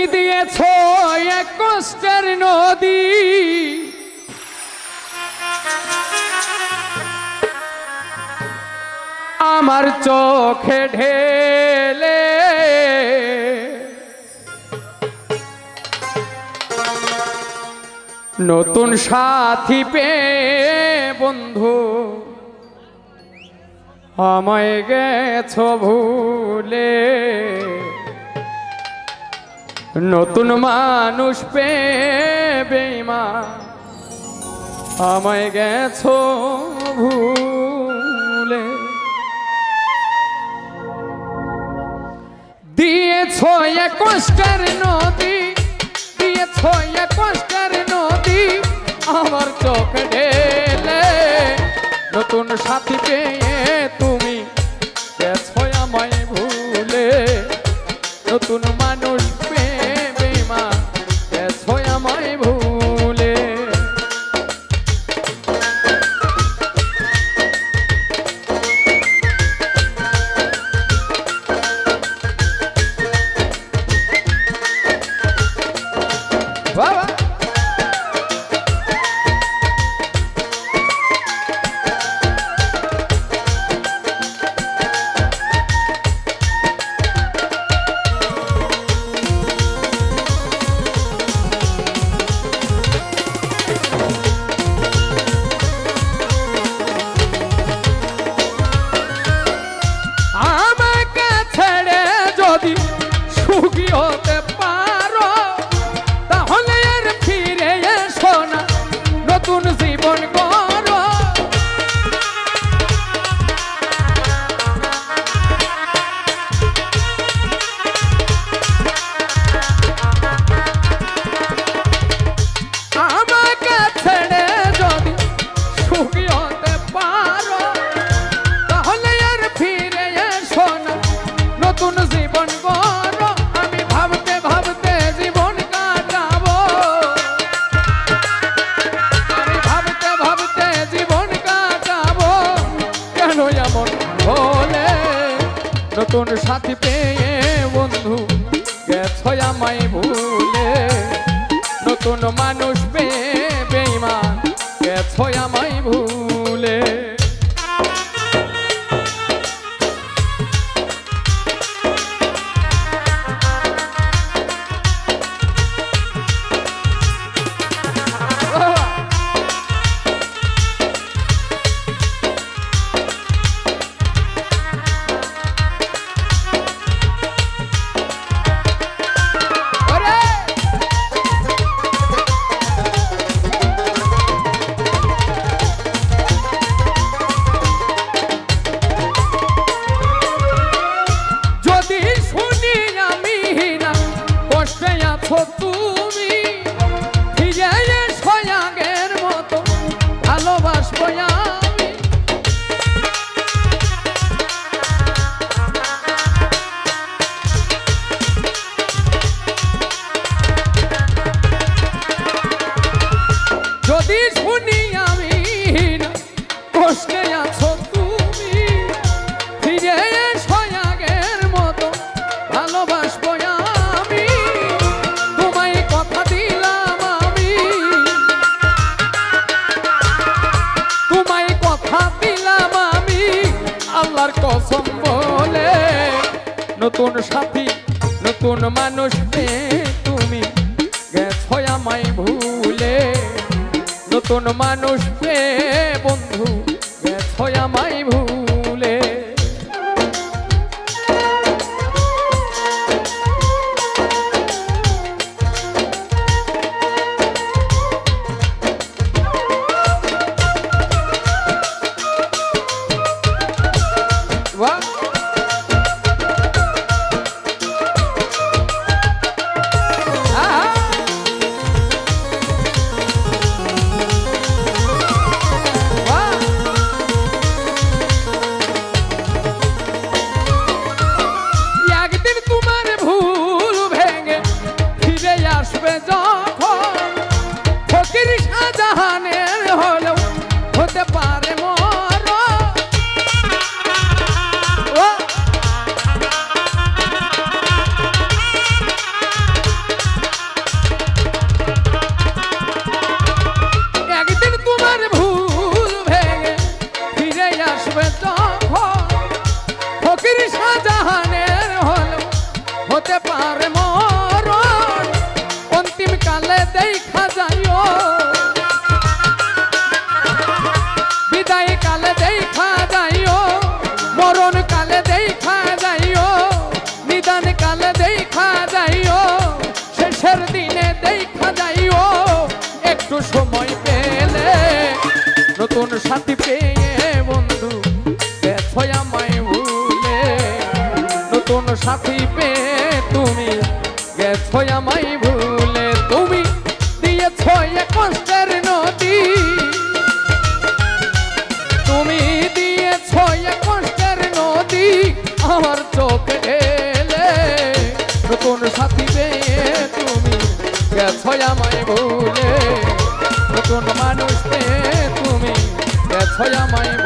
তুমি দিয়েছ এক কষ্টের নদী। আমার চোখে ঢেলে। নতুন সাথী পেয়ে বন্ধু, আমায় গেছ ভুলে। নতুন মানুষ পে বেমা আমায় গেছ ভুলে। দিয়েছ এক কষ্টের নদী, দিয়েছ এক কষ্টের নদী, আমার চোখ ঢেলে। নতুন সাথী পেয়ে নতুন সাথী পেয়ে বন্ধু গেছ আমায় ভুলে। নতুন মানুষ পেয়ে বেইমান গেছ আমায় কষ্টে নতুন সাথী, নতুন মানুষ মে তুমি। গেছো আমায় ভুলে। নতুন মানুষ পেয়ে বন্ধু, গেছো আমায় ভুলে। বিদায় কালে দেখা কালে দেখা কালে একটু সময় পেলে নতুন সাথী পেয়ে বন্ধু আমায় ভুলে। নতুন সাথী পেয়ে তুমি গেছো আমায় ভুলে। এ কষ্টের নদী। তুমি দিয়েছ কষ্টের নদী, আমার চোখে ঢেলে। নতুন সাথী পেয়ে তুমি গেছ আমায় ভুলে। নতুন মানুষ পেয়ে তুমি গেছ আমায়